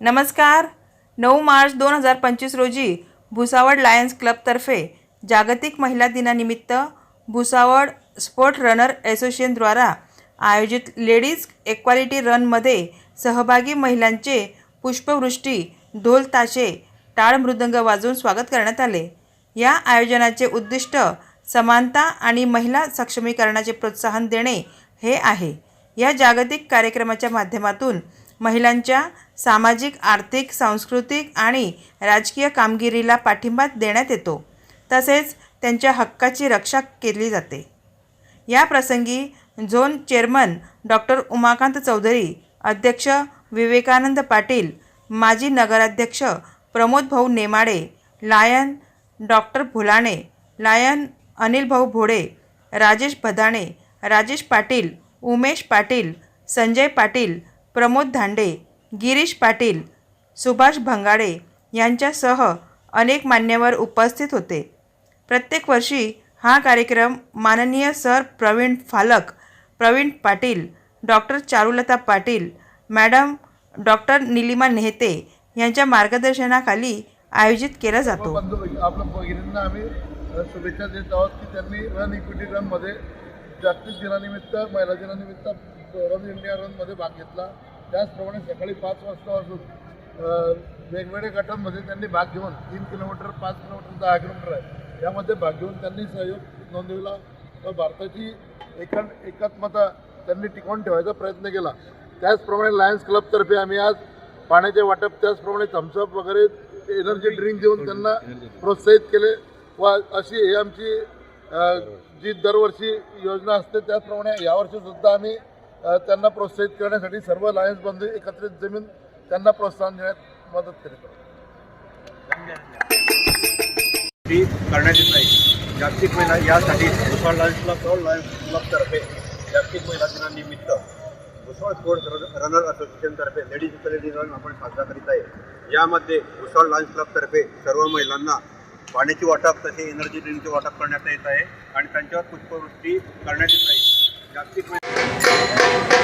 नमस्कार. नऊ मार्च दोन हजार पंचवीस रोजी भुसावळ लायन्स क्लबतर्फे जागतिक महिला दिनानिमित्त भुसावळ स्पोर्ट रनर असोसिएशनद्वारा आयोजित लेडीज एक्वालिटी रनमध्ये सहभागी महिलांचे पुष्पवृष्टी ढोल ताशे टाळ मृदंग वाजवून स्वागत करण्यात आले. या आयोजनाचे उद्दिष्ट समानता आणि महिला सक्षमीकरणाचे प्रोत्साहन देणे हे आहे. या जागतिक कार्यक्रमाच्या माध्यमातून महिलांच्या सामाजिक आर्थिक सांस्कृतिक आणि राजकीय कामगिरीला पाठिंबा देण्यात येतो. तसेच त्यांच्या हक्काची रक्षा केली जाते. या प्रसंगी zone chairman doctor Umakant Chaudhari अध्यक्ष विवेकानंद पाटील माजी नगराध्यक्ष Pramod Bhau Nemade lion doctor Bhulane lion Anil Bhau Bhode Rajesh Bhadane Rajesh Patil Umesh Patil Sanjay Patil Pramod Dhande Girish Patil Subhash भंगाडे यांच्यासह अनेक मान्यवर उपस्थित होते. प्रत्येक वर्षी हा कार्यक्रम माननीय sir Pravin Phalak Pravin Patil doctor Charulata Patil madam doctor Nilima Nehete यांच्या मार्गदर्शनाखाली आयोजित केला जातो. आपल्या भगिनींना आम्ही शुभेच्छा देत आहोत की त्यांनी रन इक्विटी रनमध्ये जागतिक दिनानिमित्त महिला दिनानिमित्त रन इंडिया रनमध्ये भाग घेतला. त्याचप्रमाणे सकाळी पाच वाजतापासून अ, वेगवेगळ्या गटांमध्ये त्यांनी भाग घेऊन तीन किलोमीटर पाच किलोमीटर दहा किलोमीटर आहे. यामध्ये भाग घेऊन त्यांनी सहयोग नोंदविला. व भारताची एका एकात्मता त्यांनी टिकवून ठेवायचा प्रयत्न केला. त्याचप्रमाणे लायन्स क्लबतर्फे आम्ही आज पाण्याचे वाटप त्याचप्रमाणे थम्सअप वगैरे एनर्जी ड्रिंक देऊन त्यांना प्रोत्साहित केले. व अशी हे आमची जी दरवर्षी योजना असते त्याचप्रमाणे यावर्षी सुद्धा आम्ही त्यांना प्रोत्साहित करण्यासाठी सर्व लायन्स बंधू एकत्रित जमीन त्यांना प्रोत्साहन देण्यात मदत करीत आहोत ती करण्यात येत नाही. जागतिक महिला यासाठी लायन्स क्लब लायन्स क्लबतर्फे जागतिक महिला दिनानिमित्त भुसावळ स्पोर्ट्स रनर असोसिएशनतर्फे लेडीज इक्वलिटी रन आपण साजरा करीत आहे. यामध्ये भुसावळ लायन्स क्लबतर्फे सर्व महिलांना पाण्याची वाटप तसे एनर्जी ड्रिंकचे वाटप करण्यात येत आहे आणि त्यांच्यावर पुष्पवृष्टी करण्यात येत आहे. जागतिक